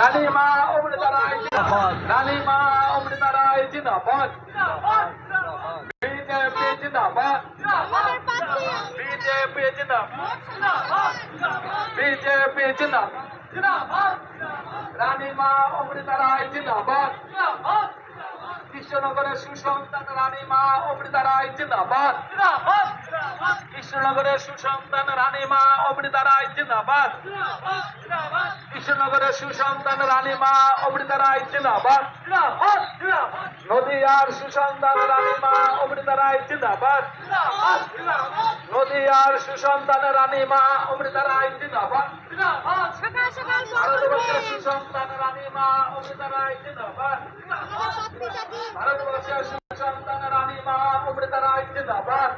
রানী মা অমৃতা রায় জিন্দাবাদ। রানী মা অমৃতা রায় জিন্দাবাদ। বিজেপি জিন্দাবাদ। বিজেপি জিন্দাবাদ। বিজেপি জিন্দাবাদ। রানী মা অমৃতা রায় জিন্দাবাদ। কৃষ্ণনগরের সুসন্তান রানী মা অমৃতা রায় জিন্দাবাদ। কৃষ্ণনগরের সুসন্তান রানী মা অমৃতা রায় জিন্দাবাদ। কৃষ্ণনগরের সুসন্তান রানী মা অমৃতা রায় জিন্দাবাদ। নদীয়ার সুসন্তান রানী মা অমৃতা রায় জিন্দাবাদ। নদীয়ার সুসন্তান রানী মা অমৃতা রায় জিন্দাবাদ। সকাল সকাল ভারতবর্ষের সুসন্তান রানী মা অমৃতা রায় জিন্দাবাদ। ভারতবর্ষের সুসন্তান রানী মা অমৃতা রায় জিন্দাবাদ।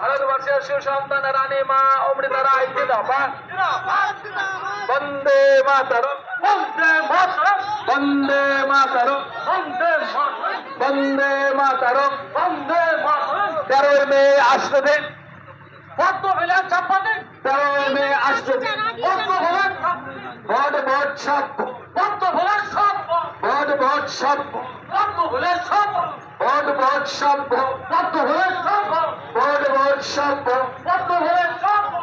ভারতবর্ষের সুসন্তান রানী মা অমৃতা রায় জিন্দাবাদ। বন্দে মাতরম বন্দে মাতরম। বন্দে মাতরম বন্দে মাতরম। বন্দে মাতরম। বন্দে মাতরম। তেরোই মে আসতে দিন। হইলেন চাপ্পা দিন তেরোই মে আসতে দিন। পদ্ম হলেন ভোট ভোট সব। পদ্ম হলেন সব। ভোট ভোট সব। পদ্ম হলেন সব। ভোট ভোট সব। পদ্ম হলেন সব। ভোট ভোট সব। পদ্ম হলেন সব।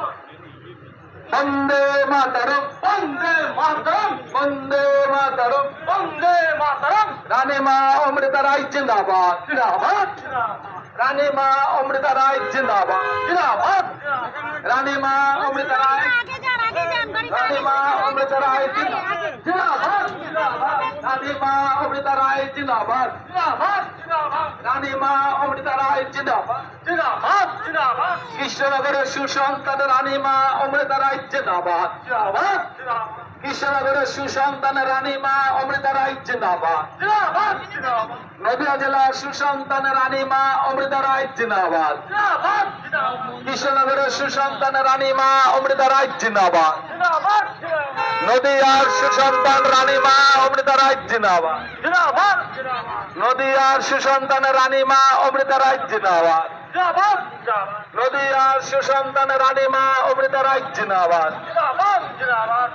বন্দে মাতরম বন্দে মাতরম বন্দে মাতরম বন্দে মাতরম। রানী মা অমৃতা রায় জিন্দাবাদ জিন্দাবাদ। রানী মা অমৃতা রায় জিন্দাবাদ জিন্দাবাদ। রানী মা অমৃতা রায় রানী মা অমৃতা রায় জিন্দাবাদ রানী মা অমৃতা রায় জিন্দাবাদ রানী মা অমৃতা রায় জিন্দাবাদ জিন্দাবাদ জিন্দাবাদ। কৃষ্ণনগরের সুসন্তান রানী মা অমৃতা রায় জিন্দাবাদ জিন্দাবাদ কৃষ্ণনগরের সুসন্তান রানী মা অমৃতা রায় জিন্দাবাদ জিন্দাবাদ নদিয়া জেলার সুসন্তান রানী মা অমৃতা রায় জিন্দাবাদ জিন্দাবাদ কৃষ্ণনগরের সুসন্তান রানী মা অমৃতা রায় জিন্দাবাদ নদিয়ার সুসন্তান রানী মা অমৃতা রায় জিন্দাবাদ জিন্দাবাদ সুসন্তান রানী মা অমৃতা রায় জিন্দাবাদ। নদিয়ার সুসন্তান রানী মা অমৃতা রায় জিন্দাবাদ জিন্দাবাদ।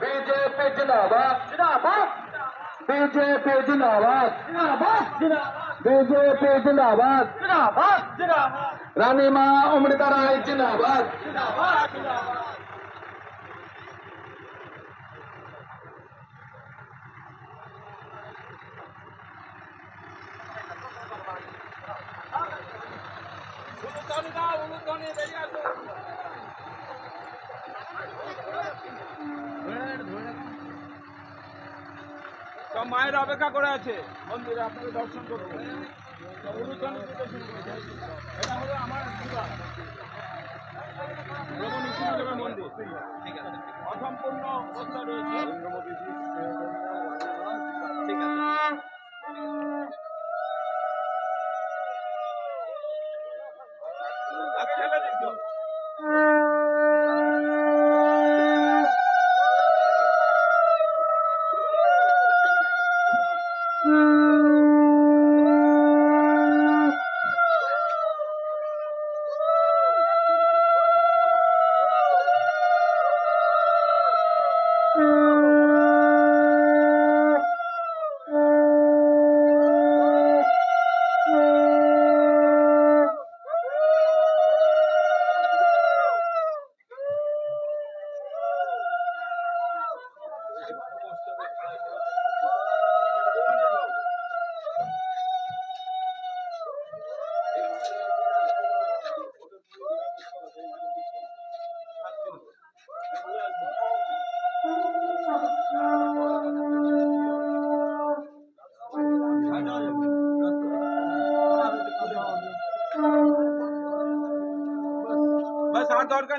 बीजेपी जिंदाबाद जिंदाबाद। बीजेपी जिंदाबाद जिंदाबाद। बीजेपी जिंदाबाद जिंदाबाद। जिंदाबाद रानी माँ अमृता राय, जिंदाबाद। মায়ের অপেক্ষা করে আছে। মন্দিরে আপনাকে দর্শন প্রদর্শন এটা হলো আমার বিবাহ। প্রভু নৃসিংহদেবের মন্দির। অসম্পূর্ণ অবস্থা রয়েছে। ঠিক আছে।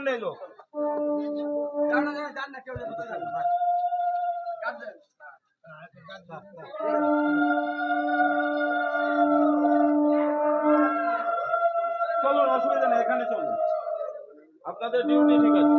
দরকার নেই লোক চলুন অসুবিধা নেই এখানে চলুন। আপনাদের ডিউটি ঠিক আছে।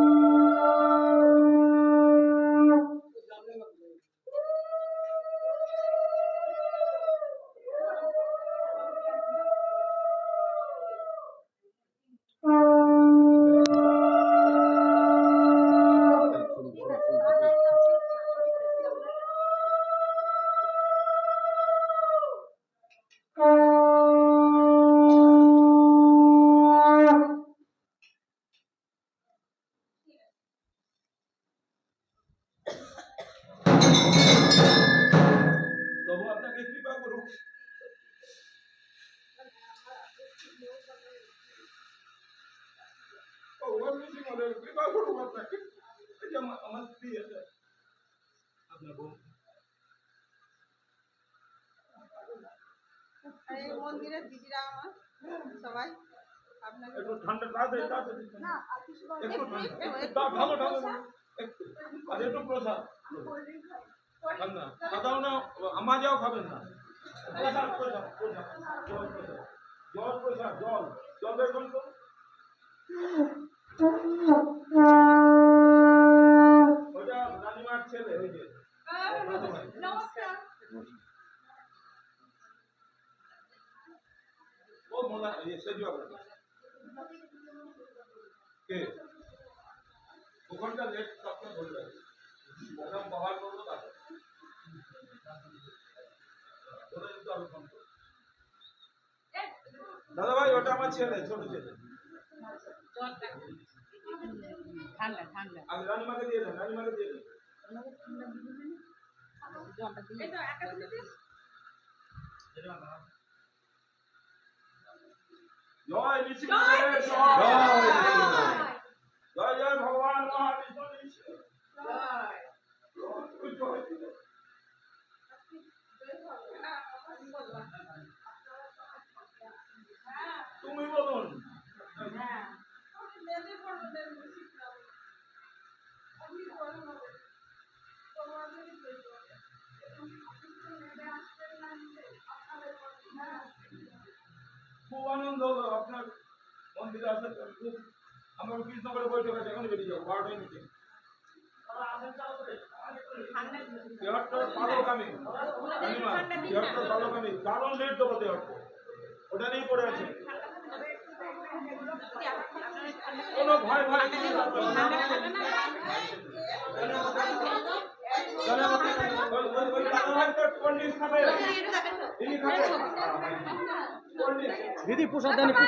এই মন্দিরের দিদিরা আমার সবাই আপনাকে একটু ঠান্ডা না আর কিছু একটু ঠান্ডা। প্রসাদ। একটু আর একটু প্রসাদ। ঠান্ডা। খাতাও না আমাজাও খাবেন না। প্রসাদ প্রসাদ প্রসাদ জল প্রসাদ। জল প্রসাদ জল। জল বের করুন তো। ওইটা রানীমার ছেলে ওই যে। ইয়ে সেজু আপনাকে কে ওখানটা লেট আপনার বলবে প্রোগ্রাম ব্যবহার করব তাকে দাদা ভাই ওটা আমার ছেলে ছোট ছেলে ঠান্ডা ঠান্ডা আমি রানীমাকে দিয়ে দেন রানীমাকে দিয়ে দেন জয় নৃসিংহ জয় জয় জয় ভগবান মহাবিষ্ণু তুমি বলুন। খুব আনন্দ হলো আপনার মন্দিরে আসার খুব আমার কৃষ্ণগড়ে বৈঠক আছে এখন বেরিয়ে যাব বারোটায় মিটিং দেহট্টর পালক আমি আমি দারুণ লেট দেবো দেহট্টর ওটা নিয়েই পড়ে আছে কোনো ভয় ভয় ওই- ভাই তিনি খাবে দিদি প্রসাদ দেন একটু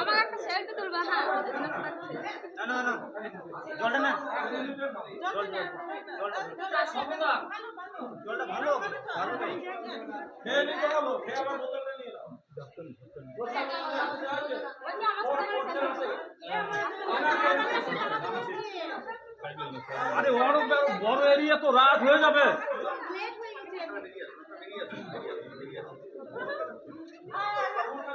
আমার একটা সেলফি তুলবা হ্যাঁ? না না না জলটা না। জলটা ভালো ভালো নেই খেয়ে নিতে পারব খেয়ে আবার বোতলটা নিয়ে নাও। আরে বড় বড় এরিয়া তো রাত হয়ে যাবে রানিমা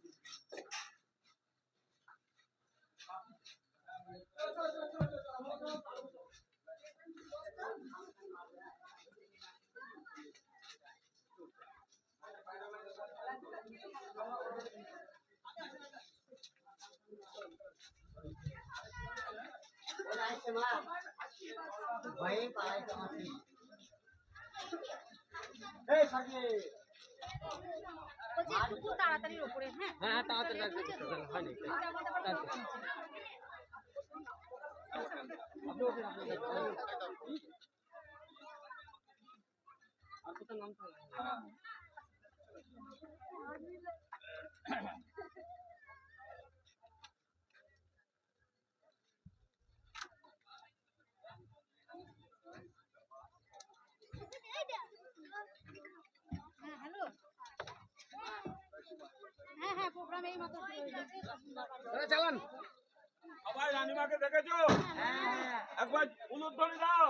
না চালু করতে তো হবে বলছি একটু তাড়াতাড়ির উপরে হ্যাঁ হ্যাঁ হ্যাঁ তাড়াতাড়ি হয়নি হ্যাঁ হ্যাঁ হ্যাঁ প্রোগ্রাম এই মাত্র চালান। রানীমাকে দেখেছ? একবার উলুধ্বনি দাও।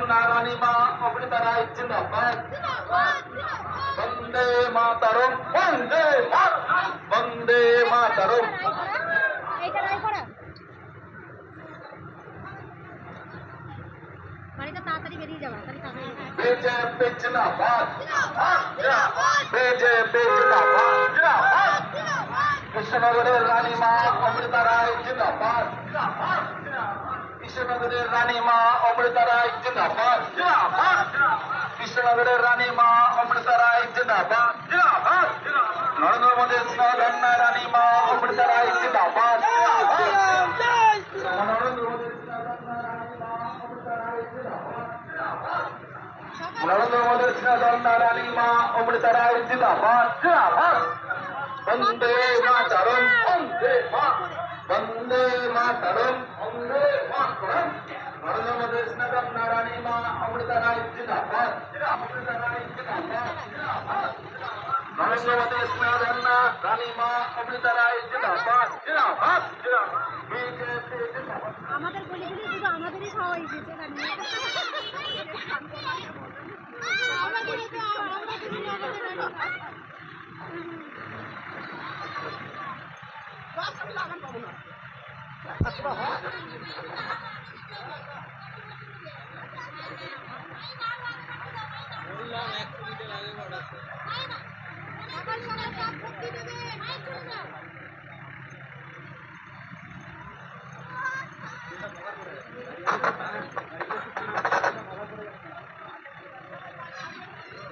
রানী মা অমৃত রায় জিন্দাবাদ বন্দে মাতরম বন্দে বন্দে মাতরম জিন্দাবাদ কৃষ্ণনগরের রানী মা অমৃত রায় জিন্দাবাদ কৃষ্ণনগরের রানী মা অমৃত রায়, জিন্দাবাদ জিন্দাবাদ। স্নেহধন্যা রানী মা অমৃত রায়, জিন্দাবাদ নরেন্দ্র মোদীর স্নেহধন্যা রানী মা অমৃত রায় জিন্দাবাদ। নরেন্দ্র মোদীর স্নেহধন্যা রানী মা অমৃত রায়, জিন্দাবাদ জিন্দাবাদ। বন্দে মাতরম বন্দে মাতরম। নরেন্দ্র মোদীর স্নেহধন্যা রানী মা অমৃত রায় জিন্দাবাদ অমৃত রায় জিন্দাবাদ নরেন্দ্র মোদীর স্নেহধন্যা রানী মা অমৃত রায় জিন্দাবাদ জিন্দাবাদ জিন্দাবাদ বিজেপি জিন্দাবাদ আমাদের গলিগুলি শুধু আমাদেরই খাওয়া হয়ে গেছে আমাদেরই তো আমাদেরই আমাদের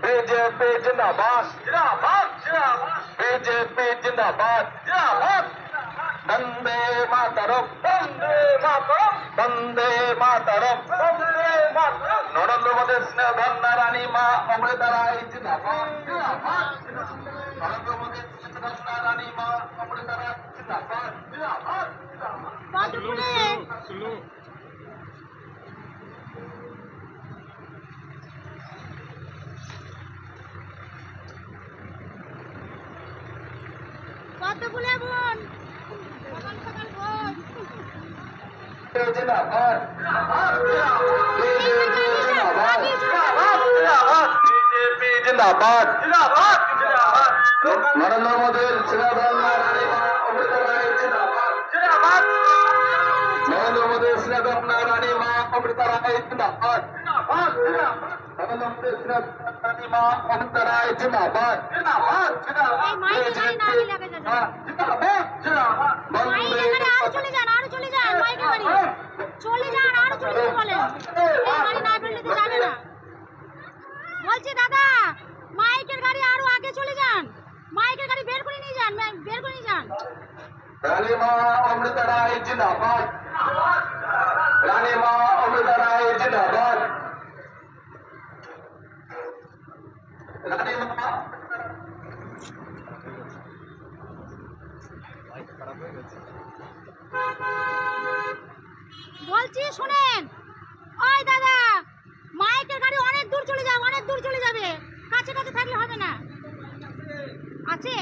बीजेपी जिंदाबाद जिंदाबाद जिंदाबाद बीजेपी जिंदाबाद जिंदाबाद বন্দে মাতর বন্দে মাতর বন্দে মাতর বন্দে মাতরম। নরেন্দ্র স্নেহ ধন্যা রানী মা অমৃতা রায় স্নেহ ধন্যা রানী মা অমৃতা রায় কত জিন্দাবাদ বিজেপি জিন্দাবাদ নরেন্দ্র মোদীর নরেন্দ্র মোদীর শ্রীরামনা রানী মা অমৃতা রায় জিন্দাবাদ নরেন্দ্র মোদীর শ্রীরামনা রানী মা অমৃতা চলে যান চলে যান, আর চলে যান বলেন। গাড়ি না বলছি, দাদা, মাইকের গাড়ি আরও আগে চলে যান। মাইকের গাড়ি বের করে নিয়ে যান বের করে নিয়ে যান। রানী মা অমৃতা রায় জিন্দাবাদ। রানী মা অমৃতা রায় জিন্দাবাদ বলছি শুনেন। ওই দাদা, মাইকের গাড়ি অনেক দূর চলে যাবে, অনেক দূর চলে যাবে। কাছে কাছে থাকলে হবে না। আছে?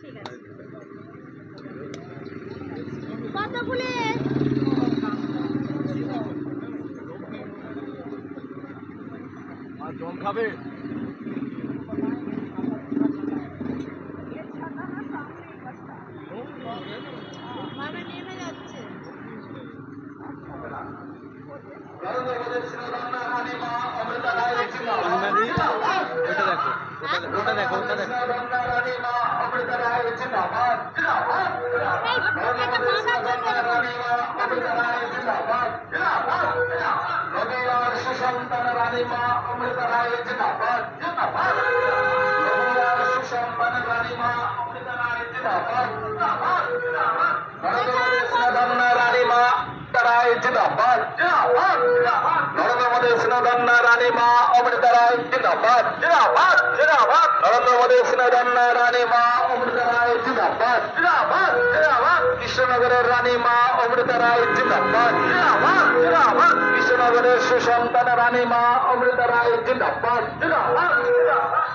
ঠিক আছে। জল খাবে? मोदी स्नेहधन्य रानी माँ अमृत राय जिंदाबाद जिंदाबाद जिंदाबाद नरेंद्र मोदी সিনাদন্না রানী মা অমৃতা রায় জিন্দাবাদ জিন্দাবাদ জিন্দাবাদ কৃষ্ণনগরের রানী মা অমৃতা রায় জিন্দাবাদ জিন্দাবাদ জিন্দাবাদ কৃষ্ণনগরের সুসন্তান রানী মা অমৃতা রায় জিন্দাবাদ জিন্দাবাদ জিন্দাবাদ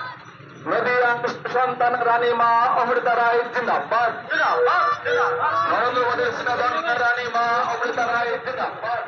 নদিয়া সন্তান রানী মা অমৃতা রায় জিন্দাবাদ জিন্দাবাদ জিন্দাবাদ নরেন্দ্র মোদীর সিনাদন্না রানী মা অমৃতা রায় জিন্দাবাদ